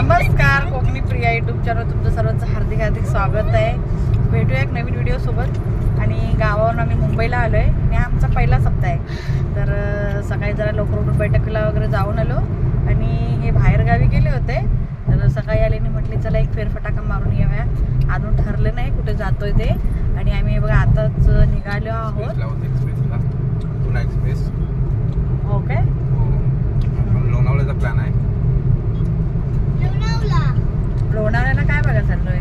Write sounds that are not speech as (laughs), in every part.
नमस्कार Konkani Priya YouTube channel तुमचं सर्वांचं हार्दिक हार्दिक स्वागत आहे. भेटूया एक नवीन व्हिडिओ सोबत. आणि गावावरून आम्ही मुंबईला आलो आहे आणि हा आमचा पहिला सप्ताह आहे. तर सकाळी जरा लवकर उठून बैठकीला वगैरे जाऊन आलो. आणि हे बाहेरगावी गेले होते. तर सकाळी आले आणि म्हटले चला एक फेरफटाका मारून येऊया. अजून ठरलं नाही कुठे जातोय ते. आणि आम्ही बघा आताच निघालो आहोत. एक्सप्रेस हो हो. लोणावळ्याचा प्लॅन आहे. लोणावळ्याला काय बघा चाललोय?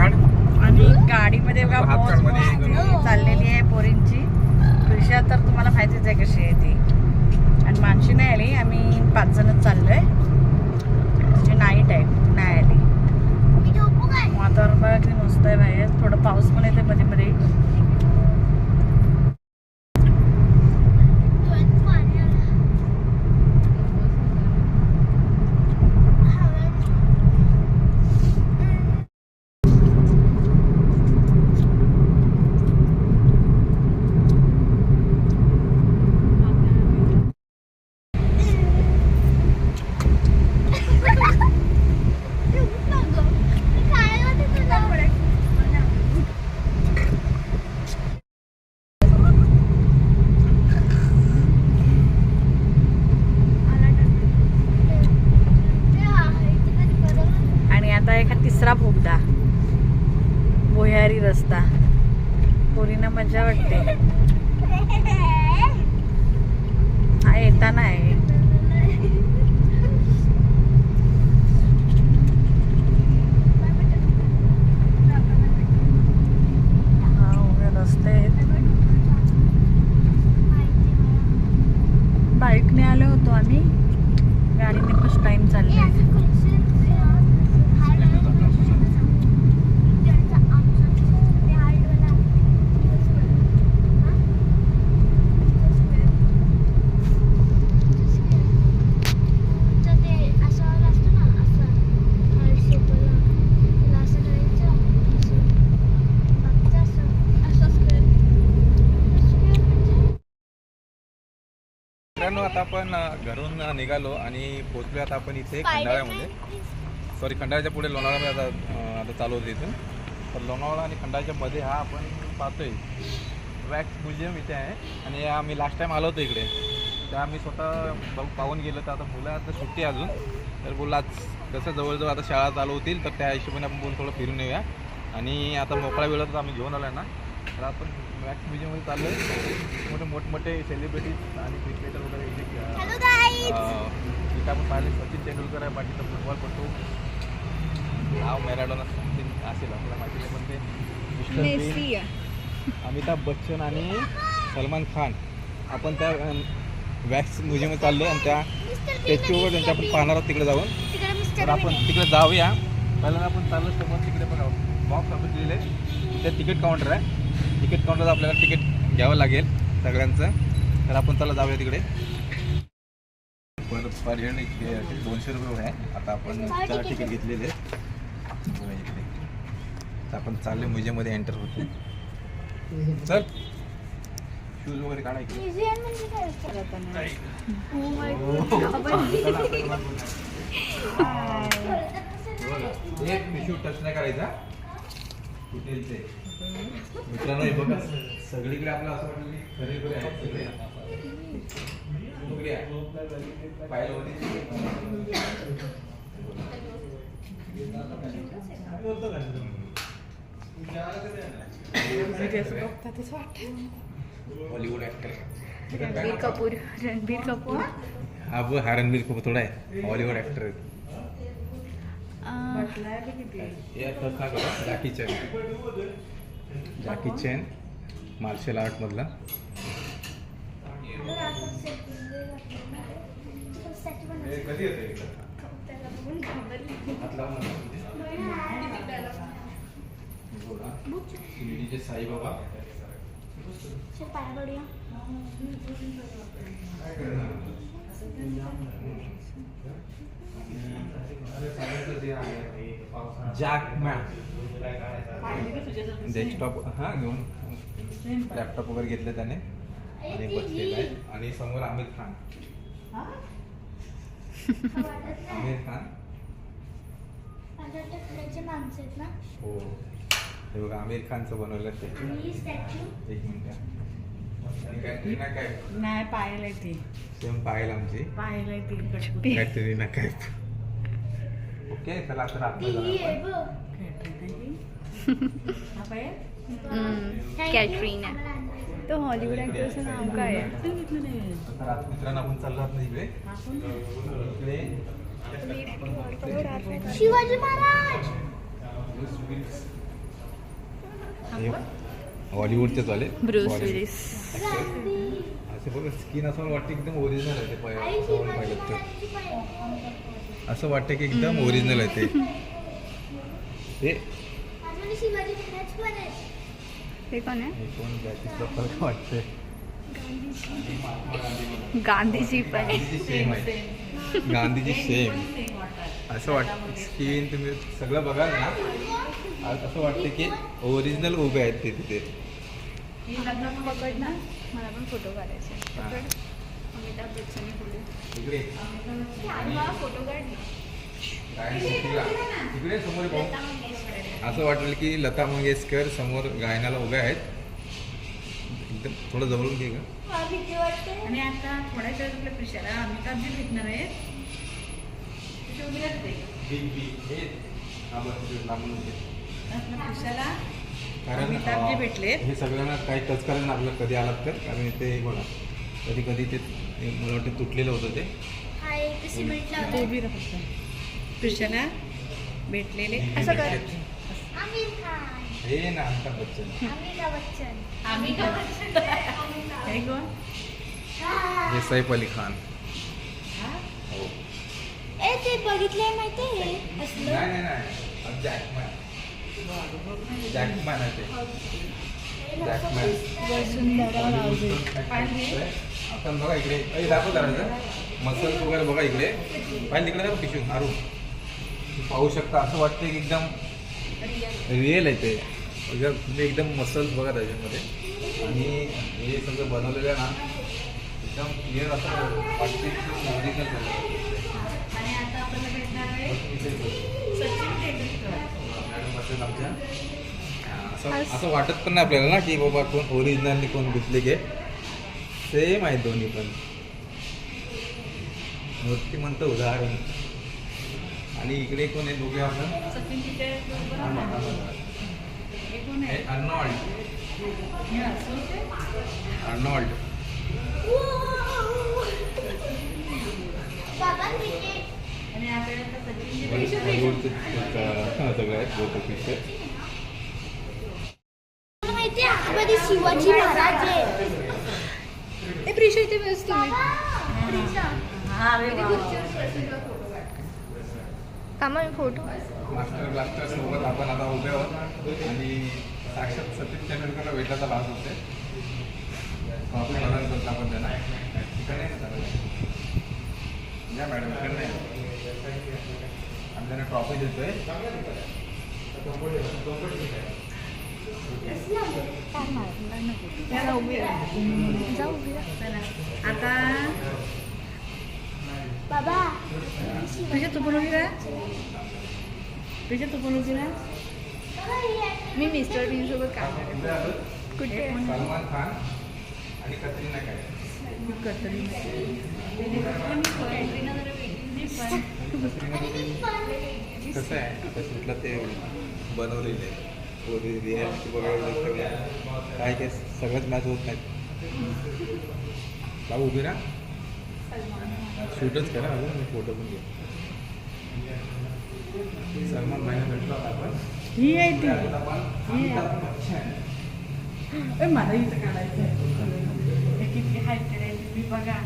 आणि गाडीमध्ये बघा मौज. चाललेली आहे पोरींची. कृषा तर तुम्हाला माहितीच आहे कशी आहे ती. आणि मानशी नाही आली आम्ही पाच जणच चाललोय. म्हणजे नाईट आहे नाही आली. मी झोपू काय? वातावरण बघा किती मस्त आहे बाहेर. थोडं पाऊस पण येते मध्ये मध्ये डोळ्यात पाणी आलं. हवेत. खायला होते तुला. ते आहे, ते कधी बरोबर. आणि आता एका तिसरा बोगदा भुयारी रस्ता पोरींना मजा वाटते हा येताना आहे हा उभे रस्ते आहेत बाईकने आलो होतो आम्ही गाडीने फर्स्ट टाइम चालले मित्रांनो आता आपण घरून निघालो आणि पोहोचलो आता आपण इथे खंडाळ्यामध्ये. सॉरी खंडाळ्याच्या पुढे लोणावळ्यामध्ये आता आता चालू होते इथून. तर लोणावळा आणि खंडाळ्याच्या मध्ये हा आपण पाहतोय. वॅक्स म्युझियम इथे आहे आणि आम्ही लास्ट टाइम आलो होतो इकडे. तर आम्ही स्वतः बघ पाहून गेलो तर आता मुलं आता सुट्टी अजून. तर बोलला आज कसं जवळजवळ आता शाळा चालू होतील तर त्या हिशोबाने आपण बोलून थोडं फिरून येऊया. आणि आता मोकळा वेळ तर आम्ही घेऊन आलो ना. तर आपण वॅक्स म्युझियममध्ये चाललो आहे मोठे मोठमोठे सेलिब्रिटीज आणि क्रिकेटर आपण पाहिले सचिन तेंडुलकर आहे बाकीचा फुटबॉलपटू नाव मॅराडोना समथिंग असेल आपल्याला माहिती नाही पण ते अमिताभ बच्चन आणि सलमान खान. आपण त्या वॅक्स म्युझियममध्ये चाललो आणि त्या स्टॅच्यूवर त्यांच्या आपण पाहणार आहोत तिकडे जाऊन. तर आपण तिकडे जाऊया. पहिल्यांदा आपण चाललो समोर तिकडे बघा बॉक्स ऑफिस लिहिले तिथे तिकीट काउंटर आहे. तिकीट काउंटरला आपल्याला तिकीट घ्यावं लागेल सगळ्यांचं. तर आपण चला जाऊया तिकडे. पर हेड दोनशे रुपये आहे. आता आपण चार तिकीट घेतलेले तर आपण चालले म्युझियममध्ये एंटर होतो. चल. शूज वगैरे काढा इकडे म्युझियम काय असतं? एक मिशू टच नाही करायचा. मित्रांनो हे बघा. सगळीकडे आपलं असं वाटलं की खरेखुरे आहेत सगळे पाहिलं होते ऍक्टर रणबीर कपूर रणबीर कपूर. हा वो हा रणबीर कपूर थोडा आहे. Hollywood actor Jackie Chan Jackie Chan martial art मधला कधी येते साईबाबा पाया पडूया जॅकमॅन डेस्कटॉप हां घेऊन. लॅपटॉप वगैरे घेतले त्याने. आणि बसलेला आहे आणि समोर आमिर खान. आमिर खान माणसं आहेत ना. हो. हे बघा आमिर खानचं बनवलं ते. ही स्टॅच्यू एक मिनिट. कॅटरीना काय नाही पाहिलंय ती सेम आमची. पाहिलंय ती कॅटरीना ओके चला तर ती (laughs) ही आहे आपल्याला बघ कॅटरीना तो. तो हॉलिवूड ॲक्टरचं नाव काय आहे? शिवाजी महाराज! हॉलिवूडचे झाले ब्रुस विलिस असे बघ स्किन असं मला वाटतं एकदम ओरिजिनल आहे ते पाय. असं वाटतं की एकदम ओरिजिनल आहे ते (laughs) ते माझ्याकडे शिवाजी महाराज पण आहेत हे कोण आहे? गांधीजी पण. गांधीजी सेम आहे. गांधीजी सेम असं वाटतं स्किन तुम्ही सगळं बघाल ना? असं वाटतं की ओरिजिनल उभे आहेत ते तिथे. पकड ना मला पण फोटो काढायचे अमिताभ बच्चन फोटो. इकडे. समोर असं वाटेल की लता मंगेशकर समोर गायनाला उभ्या आहेत. एकदम थोडं जवळून घे का आणि आता थोड्याच आपल्या प्रिशाला अमिताभजी भेटणार आहेत. तिथे उभी. आपल्या प्रिशाला कारण अमिताभजी अं, भेटलेत. हे सगळ्यांना काही टच करायला ना आपल्याला कधी आलात तर? कारण ते बघा कधी कधी ते मला वाटतं तुटलेलं होतं ते. उभी राहत प्रिशाला भेटलेले. असं कर. आमिर खान. हे ना अमिताभ बच्चन. अमिताभ बच्चन. आम्ही काय कोण? हा. सैफ अली खान. हा? ए ते बघितलंय माहितीये हे? असलं? नाही नाही नाही. जॅकमॅन. जॅकमॅन आहे ते. जॅकमॅन. आपण बघा इकडे. अरे दाखव जरा मसल वगैरे बघा इकडे. पाहिजे तिकडे दाखव पाहू शकता. असं वाटतं की एकदम रिअल आहे ते. एकदम तुम्ही एकदम मसल्स बघा त्याच्यामध्ये. आणि हे सगळं बनवलेलं आहे ना एकदम क्लिअर असं ओरिजिनल आमच्या असं असं वाटत पण नाही आपल्याला ना की बाबा कोण ओरिजिनल कोण कोण डुप्लिकेट सेम आहेत दोन्ही पण. मूर्तिमंत उदाहरण. आणि इकडे कोण आहे? दोघे आपण. सचिन तेंडुलकर हे कोण आहे? अर्नॉल्ड. हे आहे? अर्नॉल्ड. बाबा क्रिकेट आणि आपल्याला आता सचिन बॉलिवूडचे सगळं आहेत बोथ पिक्चर माहितीये आतमध्ये शिवाजी महाराज आहे. ए प्रिशा इथे बस तुम्ही हा वा. कामा फोटो. मास्टर ब्लास्टर सोबत आपण आता उभे आहोत. आणि साक्षात सचिन तेंडुलकरला भेटायचा भाग होते ट्रॉफी प्रदान करतो आपण त्यांना चालत. या मॅडम इकडे नाही आम्ही त्यांना ट्रॉफी देतोय. आता बाबा तुझ्या पण उभी तुझ्या पण उभी. मी मिस्टर बीन सोबत काम करते कुठे सलमान खान आणि कतरीना काय कसं आहे कुठलं ते बनवलेलं आहे पोरी रियालिटी बघायला सगळं काय काय सगळंच मॅच होत नाहीत बाबू उभी ना शूटच करा अजून मी फोटो पण घेऊ सलमान भाईला भेटलो आता आपण. ही आहे ती. ए, मला इथं काढायचं आहे हे किती हायटेड आहे तुम्ही बघा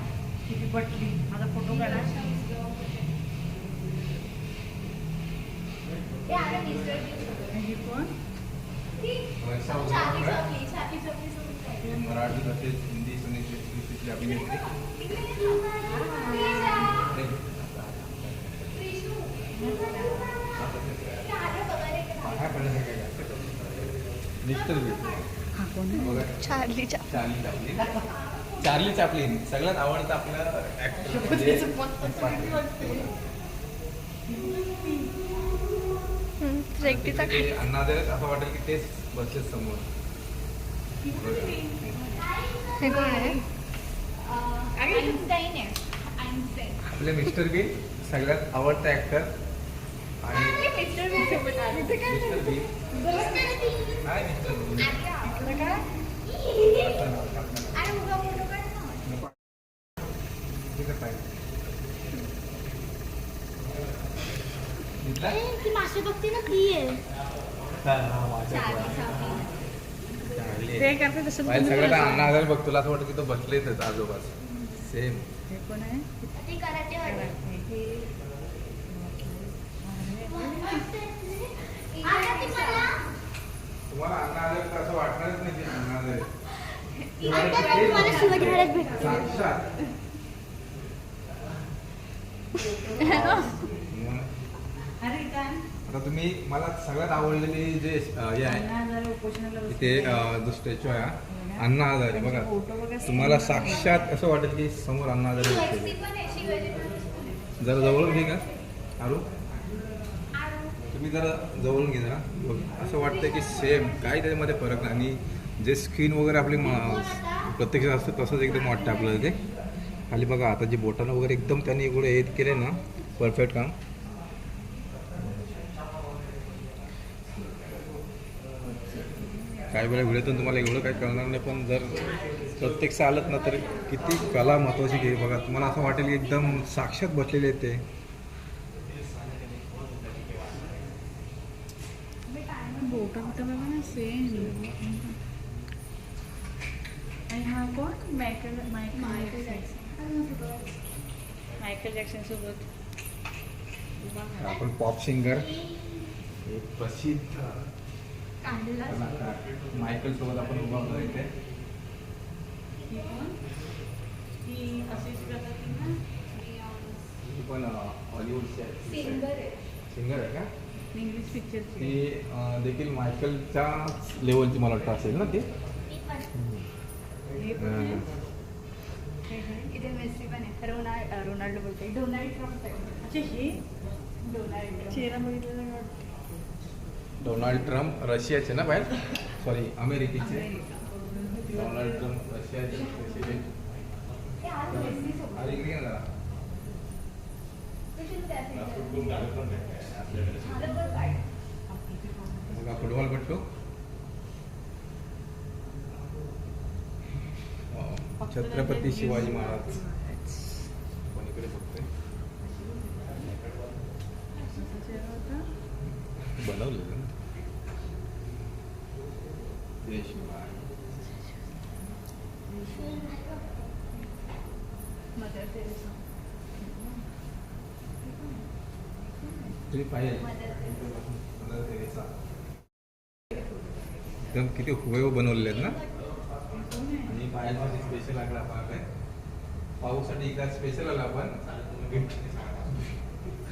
किती पटली. माझा फोटो काढा. हे आहे कोण? मराठी तसेच हिंदी अभिनेत्री काय पडलं काय मिस्टर बी हा कोण आहे? बघा चार्लीच्या चार्ली चापलिन चार्ली चापलिन सगळ्यात आवडतं आपलं म्हणजे (laughs) असं वाटेल की तेच बसले समोर. हे कोण आहे? आपले मिस्टर बी सगळ्यात आवडतं ऍक्टर आणि. मिस्टर बी. मिस्टर काय ती मासे बघते ना ती आहे ते करते तसं अण्णा बघ तुला असं वाटतं की तो बसले तर आजोबा सेम हे कोण आहे कराटे तुम्हाला अण्णा आजार असं वाटणारच नाही की आजार तुम्हाला शिवाजी महाराज भेटते साक्षात अरे काय आता तुम्ही मला सगळ्यात आवडलेली जे अं, हे आहे. इथे अं, जो स्टॅच्यू आहे हा, अण्णा हजारे बघा. तुम्हाला साक्षात असं वाटेल की समोर अण्णा बसलेले. महाराज. जरा जवळून घे का? आरू? तुम्ही जरा जवळून घे जरा. बघ असं वाटतं की सेम काही त्याच्यामध्ये फरक नाही. आणि जे स्किन वगैरे आपली प्रत्यक्ष प्रत्यक्षात असतं तसंच एकदम वाटतं आपल्याला ते खाली बघा आता जे बोटानं वगैरे एकदम त्यांनी एवढं हे केले ना परफेक्ट काम काही वेळा व्हिडिओतून तुम्हाला एवढं काही कळणार नाही पण जर प्रत्यक्ष आलत ना तर किती कला महत्त्वाची घे बघा. तुम्हाला असं वाटेल की एकदम साक्षात बसलेले आहेत ते बोटा बोटा बघा ना सेम आणि हा कोण Michael Michael Jackson Michael Jackson सोबत. उभा आहे. आपण पॉप सिंगर एक प्रसिद्ध मायकल सोबत आपण उभा होतो इथे. ही? ही ही पण हॉलिवूडची सिंगर आहे. सिंगर आहे. का? इंग्लिश पिक्चरची ती देखील मायकलच्या लेवलची मला वाटतं असेल ना ती? इथे मेसी पण आहे. रोनाल्ड रोनाल्डो बोलते डोनाल्ड ट्रम्प आहे. अच्छा हे? डोनाल्ड चेहरा बघितलेला नाही वाटत. डोनाल्ड ट्रम्प रशियाचे ना बाहेर? सॉरी अमेरिकेचे. डोनाल्ड ट्रम्प रशियाचे प्रेसिडेंट अरे इकडे ये ना जरा. बघा फुटबॉलपट्टू वाव. छत्रपती शिवाजी महाराज. कोणीकडे बघतोय? जय तुम्ही पाहिजे तेरेसा. एकदम किती हुबेहूब बनवलेले आहेत ना? बाहेरमध्ये स्पेशल आकडा पाक आहे. पाऊसाठी इकडे स्पेशल आला आपण.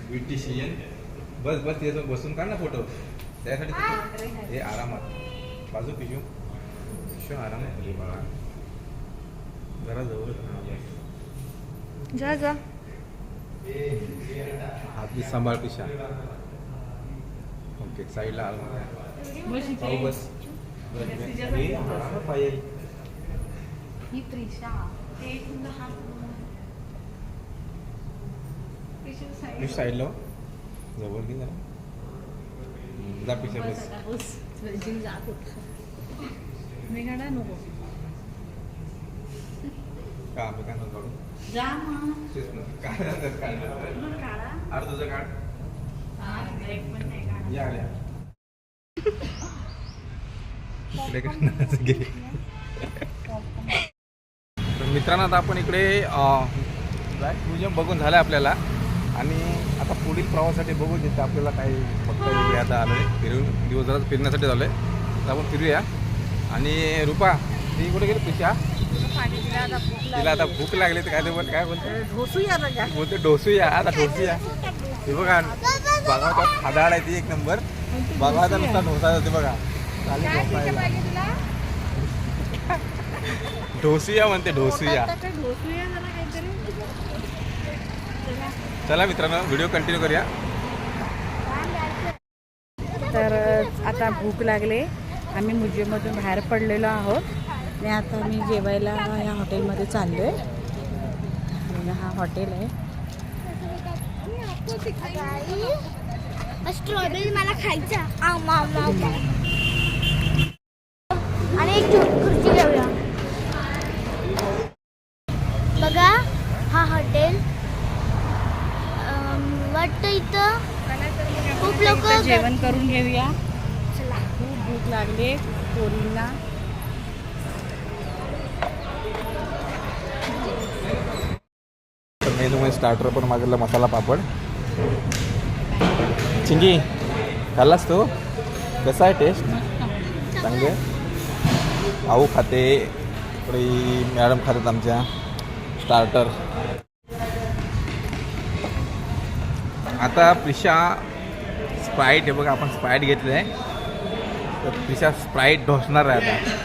ब्युटिशियन बस बस त्याच्यावर बसून काढ ना फोटो. त्यासाठी ते- हे आरामात. बाजू पिशू पिशू आरामात खाली बाळा. जरा जवळ. जा जा. हात बी सांभाळ पिशा. ओके साईडला आल. बस. बस, पाहिजे ही ते हात मी हो. जवळ घे जरा जा पिशा बस मी नको. का आम्ही काय नको? जा मग. काढा अरे तुझं काढ. या आल्या (laughs) इकडे काढ ना, असं घे. तर मित्रांनो आता आपण इकडे पूजन बघून झालं आपल्याला. आणि आता पुढील प्रवासासाठी बघू तिथे आपल्याला काही फक्त आता आलो आहे फिरून दिवसभरात फिरण्यासाठी झालो आहे तर आपण फिरूया. आणि रुपा ती कुठे गेली पिशा तिला आता भूक लागली तर काय ते बोल काय बोलते ढोसूया. बोलते डोसूया आता डोसूया हे बघा बघा खादाड आहे ती एक नंबर. बघा नुसता ढोसा होते बघा. चालेल. ढोसूया म्हणते ढोसूया. चला मित्रांनो व्हिडिओ कंटिन्यू करूया. तर आता भूक लागले. आम्ही म्युझियममधून बाहेर पडलेलो आहोत. आणि आता मी जेवायला या हॉटेलमध्ये चाललो आहे हा हॉटेल आहे. स्ट्रॉबेरी मला खायचा. आणि एक छोटी खुर्ची घेऊया बघा हा हॉटेल अम, वाटतं इथं खूप लोक इथं जेवण करून घेऊया. चला. खूप भूक लागली पोरींना. मेनूमध्ये स्टार्टर पण मागितला मसाला पापड. चिंगी खाल्लास तो? कसा आहे टेस्ट चांगले आऊ खाते इकडे मॅडम खातात आमच्या. स्टार्टर आता प्रिशा स्प्राईट आहे बघा आपण स्प्राईट घेतलं आहे तर प्रिशा स्प्राईट ढोसणार आहे आता.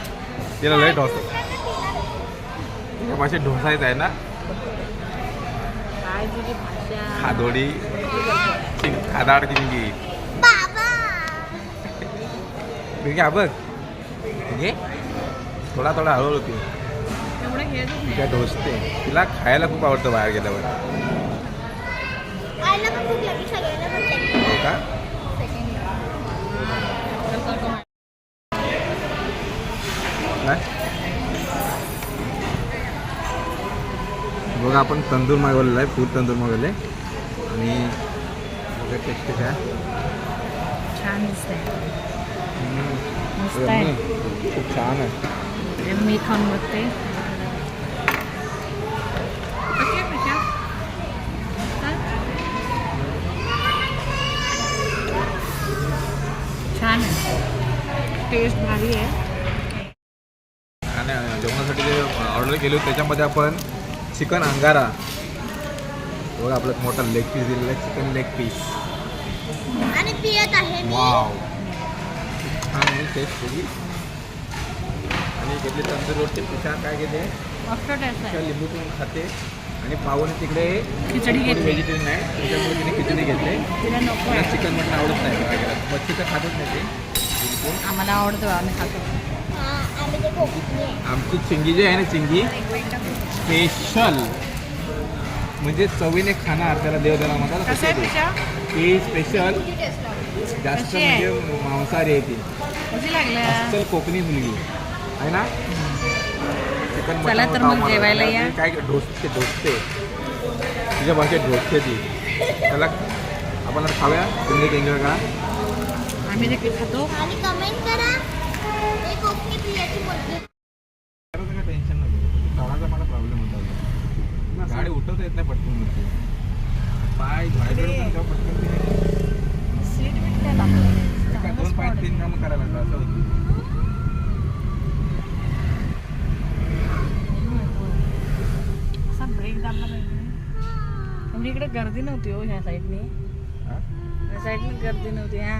तिला लय ढोस माझे ढोसायचं आहे ना. भाषा? खादोडी. खादाड चिंगी आहे बघ. घे. थोडा थोडा हळूहळू ती एवढं घेतच नाही त्या ढोसते. तिला खायला खूप आवडतं बाहेर गेल्यावर. हो का? बघा आपण तंदूर मागवलेला आहे फूड तंदूर मागवले. आणि बघा टेस्ट काय? छान दिसतंय. खूप छान आहे. मी खाऊन बघते कशी आहे पिशा? छान आहे टेस्ट भारी आहे. आणि जेवणासाठी जे ऑर्डर केली होती त्याच्यामध्ये आपण चिकन अंगारा. बघा आपलं मोठा लेग पीस दिलेला आहे चिकन लेग पीस आणि पियत आहे मी. वाव छान आहे टेस्ट केली आणि घेतली तंदूर रोटी पिठा काय घेते मस्त टेस्ट आहे लिंबू पिळून खाते. आणि पाहून तिकडे खिचडी घेतली. व्हेजिटेरियन आहे त्याच्यामुळे तिने खिचडी घेतले. तिला नको आहे. चिकन मटन आवडत नाही मच्छी तर खातच नाही ते. आम्हाला आवडतो आम्ही खातो. आमची चिंगी जी आहे ना चिंगी स्पेशल म्हणजे चवीने खाणार त्याला देव त्याला म्हणतात ती स्पेशल जास्त? म्हणजे मांसाहारी आहे ती. अस्सल कोकणी मुलगी. आहे ना? चिकन चला तर मग जेवायला या. काय ढोसते ढोसते तुझ्या भाषेत ढोसते ती. त्याला आपण खाऊया. तुम्ही एन्जॉय करा. आम्ही देखील खातो. आणि कमेंट करा. टेन्शन नको. चालायचा मला प्रॉब्लेम होता. गाडी उठवता येत नाही पटकनमध्ये पाय पटकन सीट बीट काय लागलं काय दोन पाय तीन कामं करायला लागलं असं होतं. ब्रेक दाबला पाहिजे म्हणजे इकडे गर्दी नव्हती हो ह्या साईडने हा? ह्या साईडने गर्दी नव्हती हा.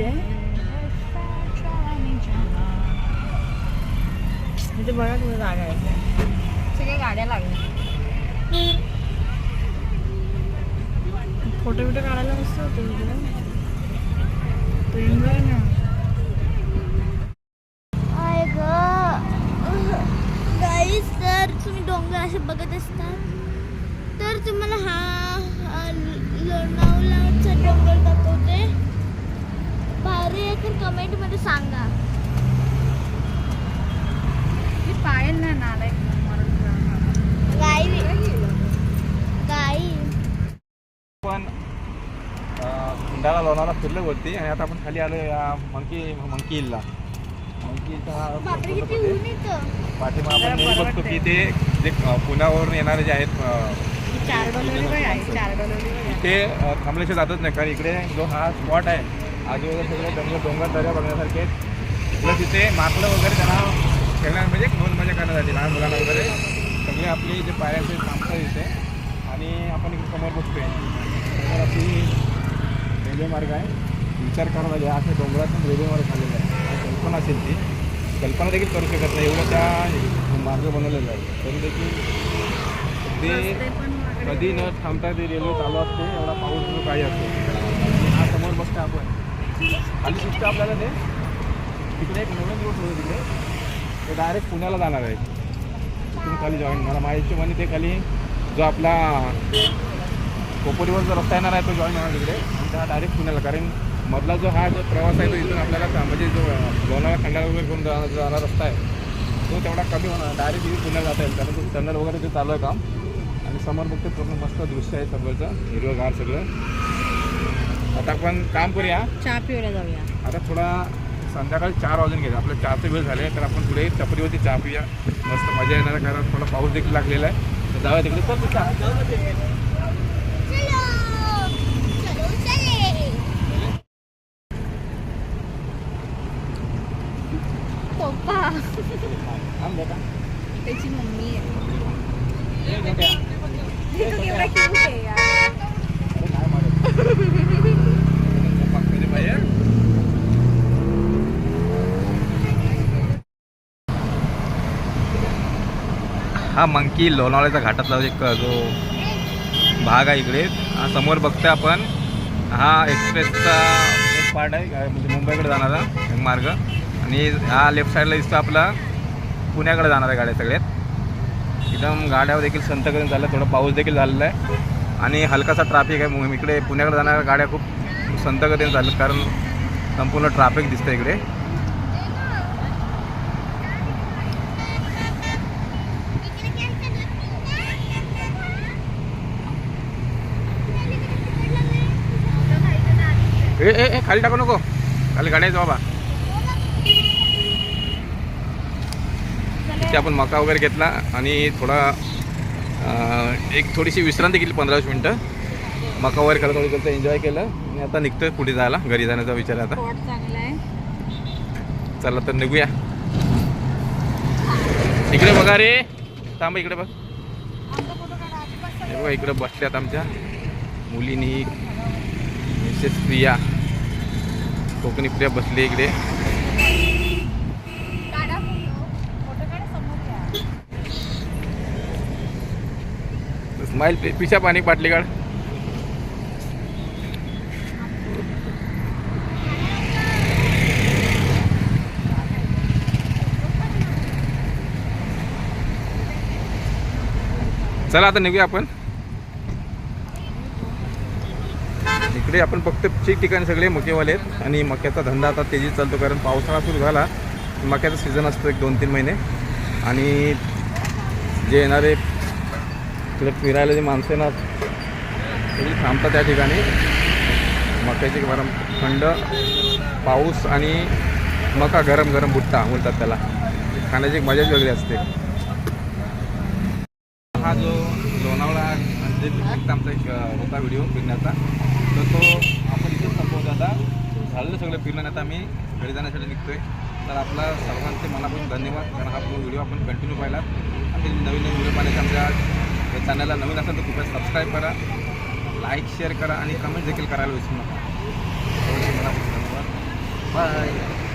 आहे इथे बघा कुठे जागा आहे सगळ्या गाड्या लागल्या. फोटो बिटो काढायला मस्त होतो इकडे तो एन्जॉय ना आय गाईस तर तुम्ही डोंगर असे बघत असतात तर तुम्हाला हा हा लोणावळाचा डोंगर दाखवते भारी आहे तर कमेंटमध्ये सांगा ही पायल नाही ना आलाय गाई गाई पण खंडाला लोणाला वरती आणि आता आपण खाली आलो या मंकी मंकी हिलला मंकी हा होते. जरा आपण नेहमी बघतो. की ते जे पुण्यावरून येणारे जे आहेत अ, चार डॉलर आहे चार डॉलर ते अ, थांबल्याशिवाय जातच नाही कारण इकडे जो हा स्पॉट आहे आजूबाजूला सगळे डोंगर डोंगर दऱ्या बघण्यासारखे आहेत. प्लस इथे माकडं वगैरे त्यांना खेळण्या म्हणजे नोंद मजा करण्यासाठी लहान मुलांना वगैरे. सगळे आपले जे पायाचे थांबतात इथे. आणि आपण इकडे समोर बघतोय. समोर आपली रेल्वे मार्ग आहे. विचार करायला पाहिजे असे डोंगरातून रेल्वे मार्ग झालेला आहे. आणि कल्पना असेल ती कल्पना देखील करू शकत नाही. एवढं त्या मार्ग बनवलेला आहे. तरी देखील अगदी कधी न थांबता ती रेल्वे चालू असते एवढा पाऊस जो काही असतो. आणि हा समोर बसतो आपण. खाली दिसतं आपल्याला ते. तिकडे एक नवीन रूट होतं तिकडे. ते डायरेक्ट पुण्याला जाणार आहे. तिथून खाली जॉईन मला माझ्या हिशोबाने ते खाली जो आपला कोपरीवर जो रस्ता येणार आहे तो जॉईन होणार तिकडे. आणि त्या डायरेक्ट पुण्याला. कारण मधला जो हा जो प्रवास आहे तो इथून आपल्याला म्हणजे जो लोणावळा खंडाळा वगैरे करून जाणार जाणारा रस्ता आहे तो तेवढा कमी होणार. डायरेक्ट इथे पुण्याला जाता येईल. कारण तो टनल वगैरे ते चालू आहे काम. आणि समोर बघते पूर्ण मस्त दृश्य आहे सगळंचं हिरवंगार सगळं. आता आपण काम करूया. चहा पिऊला जाऊया. आता थोडा संध्याकाळी चार वाजून गेले. आपलं चहाचे वेळ झाले तर आपण पुढे टपरीवरती चहा पिऊया. मस्त मजा येणार कारण थोडा पाऊस देखील लागलेला आहे. तर जाऊया तिकडे. चल चहा चलो चलो चले पप्पा थांब बेटा. त्याची मम्मी आहे ए, बेटा. हे तो केवढा क्यूट आहे यार अरे काय मारत? पक्का रे बाहेर. हा मंकी लोणावळ्याच्या घाटातला एक जो भाग आहे इकडे. हा समोर बघतोय आपण. हा एक्सप्रेसचा एक पार्ट आहे म्हणजे मुंबईकडे जाणारा एक मार्ग. आणि हा लेफ्ट साईडला दिसतो आपला. पुण्याकडे जाणाऱ्या गाड्या सगळ्यात. एकदम गाड्यावर देखील संतकरण झालं थोडं पाऊस देखील झालेला आहे. आणि हलकासा ट्रॅफिक आहे मग इकडे पुण्याकडे जाणाऱ्या गाड्या खूप संतगतीने झालं कारण संपूर्ण ट्रॅफिक दिसतं इकडे. ए ए ए, खाली टाकू नको. खाली गाड्याचं बाबा. इथे आपण मका वगैरे घेतला आणि थोडा एक थोडीशी विश्रांती केली पंधरा वीस मिनटं. मका वगैरे करत थोडी करता एन्जॉय केलं. आणि आता निघतोय पुढे जायला घरी जाण्याचा विचार आता. चला तर निघूया. इकडे बघा रे. थांब इकडे बघ. बघा इकडे बसल्यात आमच्या मुलीनी. मिसेस प्रिया. कोकणी प्रिया बसली इकडे. स्माईल पिशा पाणी पाटली काढ चला आता निघूया आपण. इकडे आपण फक्त ठीक ठिकाणी सगळे मकेवाले आहेत आणि मक्याचा धंदा आता तेजीत चालतो कारण पावसाळा सुरू झाला मक्याचा सीझन असतो एक दोन तीन महिने. आणि जे येणारे तिकडे फिरायला जे माणसं येणार सगळी थांबतात त्या ठिकाणी. मक्याची गरम थंड पाऊस आणि मका गरम गरम बुट्टा बोलतात त्याला. खाण्याची एक मजाच वेगळी असते. हा जो लोणावळा म्हणजे आमचा एक होता व्हिडिओ फिरण्याचा तर तो आपण इथेच संपवतो आता झालेलं सगळं फिरलं आता आम्ही घरी जाण्यासाठी निघतोय. तर आपला सर्वांचे मनापासून धन्यवाद. कारण हा व्हिडिओ आपण कंटिन्यू पाहिला. आणि नवीन नवीन व्हिडिओ पाहण्याचे आमच्या या चॅनलला नवीन असेल तर कृपया सबस्क्राईब करा. लाईक शेअर करा आणि कमेंट देखील करायला विसरू नका. मनापासून धन्यवाद. बाय